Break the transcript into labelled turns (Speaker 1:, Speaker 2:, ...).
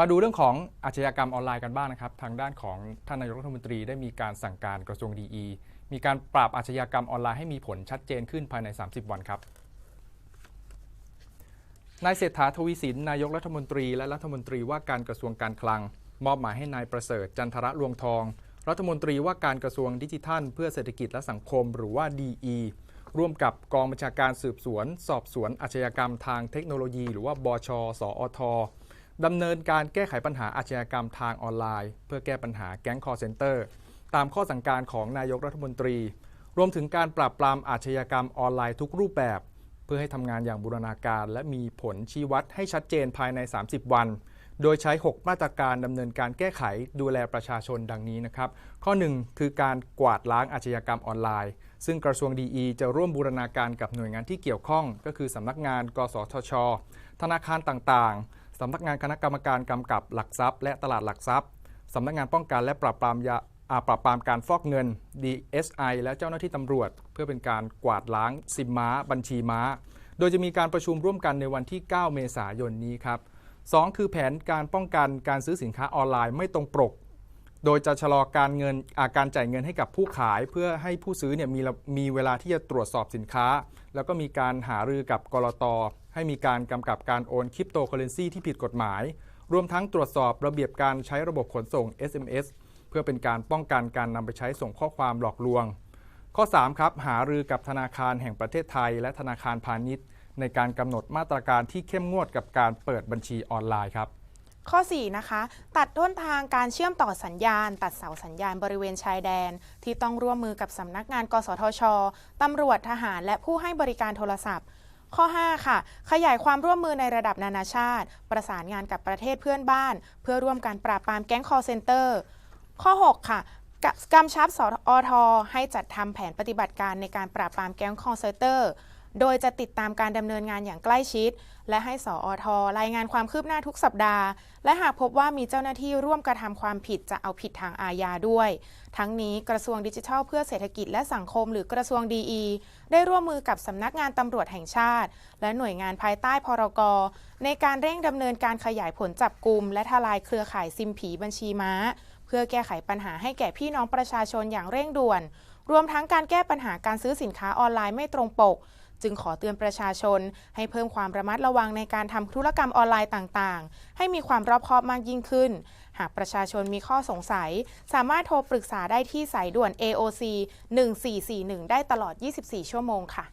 Speaker 1: มาดูเรื่องของอาชญากรรมออนไลน์กันบ้างนะครับ ทางด้านของท่านนายกรัฐมนตรีได้มีการสั่งการกระทรวงดีมีการปราบอาชญากรรมออนไลน์ให้มีผลชัดเจนขึ้นภายใน 30 วันครับนายเศรษฐาทวีสินนายกรัฐมนตรี และรัฐมนตรีว่าการกระทรวงการคลัง มอบหมายให้นายประเสริฐจันทระลวงทอง รัฐมนตรีว่าการกระทรวงดิจิทัล เพื่อเศรษฐกิจและสังคมหรือว่า DE ร่วมกับกองบัญชาการสืบสวน สอบสวนอาชญากรรมทางเทคโนโลยี หรือว่าบชสอท ดำเนินการแก้ไขปัญหาอาชญากรรมทางออนไลน์ เพื่อแก้ปัญหาแก๊งคอร์เซนเตอร์ ตามข้อสั่งการของนายกรัฐมนตรี รวมถึงการปราบปรามอาชญากรรมออนไลน์ทุกรูปแบบ เพื่อให้ทำงานอย่างบูรณาการ และมีผลชี้วัดให้ชัดเจนภายใน 30 วัน โดยใช้ 6 มาตรการดำเนินการแก้ไขดูแลประชาชนดังนี้นะครับ ข้อ 1 คือการกวาดล้างอาชญากรรมออนไลน์ซึ่งกระทรวงดีจะร่วมบูรณาการกับหน่วยงานที่เกี่ยวข้อง ก็คือสำนักงาน กสทช ธนาคารต่างๆ สำนักงานคณะกรรมการกำกับหลักทรัพย์ และตลาดหลักทรัพย์สำนักงานป้องกันและปราบปรามยาอาปราบปรามการฟอกเงิน DSI และเจ้าหน้าที่ตำรวจ เพื่อเป็นการกวาดล้างซิมม้า บัญชีม้า โดยจะมีการประชุมร่วมกันในวันที่ 9 เมษายนนี้ครับ2คือแผนการป้องกันการซื้อสินค้าออนไลน์ไม่ตรงปก โดยจะชะลอการเงินอาการจ่ายเงินให้กับผู้ขาย เพื่อให้ผู้ซื้อเนี่ยมีมีเวลาที่จะตรวจสอบสินค้า แล้วก็มีการหารือกับกรต ให้มีการกำกับการโอนคริปโตเคอเรนซีที่ผิดกฎหมาย รวมทั้งตรวจสอบระเบียบการใช้ระบบขนส่ง SMS เพื่อเป็นการป้องกันการนำไปใช้ส่งข้อความหลอกลวง ข้อ 3 ครับ หารือกับธนาคารแห่งประเทศไทย และธนาคารพาณิชย์ ในการกำหนดมาตรการที่เข้มงวดกับการเปิดบัญชีออนไลน์ครับ
Speaker 2: ข้อ 4 นะคะ ตัดต้นทางการเชื่อมต่อสัญญาณ ตัดเสาสัญญาณบริเวณชายแดน ที่ต้องร่วมมือกับสำนักงาน กสทช ตำรวจทหาร และผู้ให้บริการโทรศัพท์ ข้อ 5 ค่ะ ขยายความร่วมมือในระดับนานาชาติ ประสานงานกับประเทศเพื่อนบ้าน เพื่อร่วมการปราบปรามแก๊งคอร์เซนเตอร์ ข้อ 6 ค่ะกกำชับสอทให้จัดทำแผนปฏิบัติการในการปราบปรามแก๊งคอร์เซนเตอร์ โดยจะติดตามการดำเนินงานอย่างใกล้ชิด และให้สอทรายงานความคืบหน้าทุกสัปดาห์ และหากพบว่ามีเจ้าหน้าที่ร่วมกระทำความผิดจะเอาผิดทางอาญาด้วย ทั้งนี้กระทรวงดิจิทัลเพื่อเศรษฐกิจและสังคมหรือกระทรวงดีได้ร่วมมือกับสำนักงานตำรวจแห่งชาติ และหน่วยงานภายใต้พรกรในการเร่งดำเนินการขยายผลจับกลุ่มและทลายเครือข่ายซิมผีบัญชีม้า เพื่อแก้ไขปัญหาให้แก่พี่น้องประชาชนอย่างเร่งด่วน รวมทั้งการแก้ปัญหาการซื้อสินค้าออนไลน์ไม่ตรงปก จึงขอเตือนประชาชน ให้เพิ่มความระมัดระวังในการทำธุรกรรมออนไลน์ต่างๆ ให้มีความรอบคอบมากยิ่งขึ้น หากประชาชนมีข้อสงสัย สามารถโทรปรึกษาได้ที่สายด่วน AOC 1441 ได้ตลอด 24 ชั่วโมงค่ะ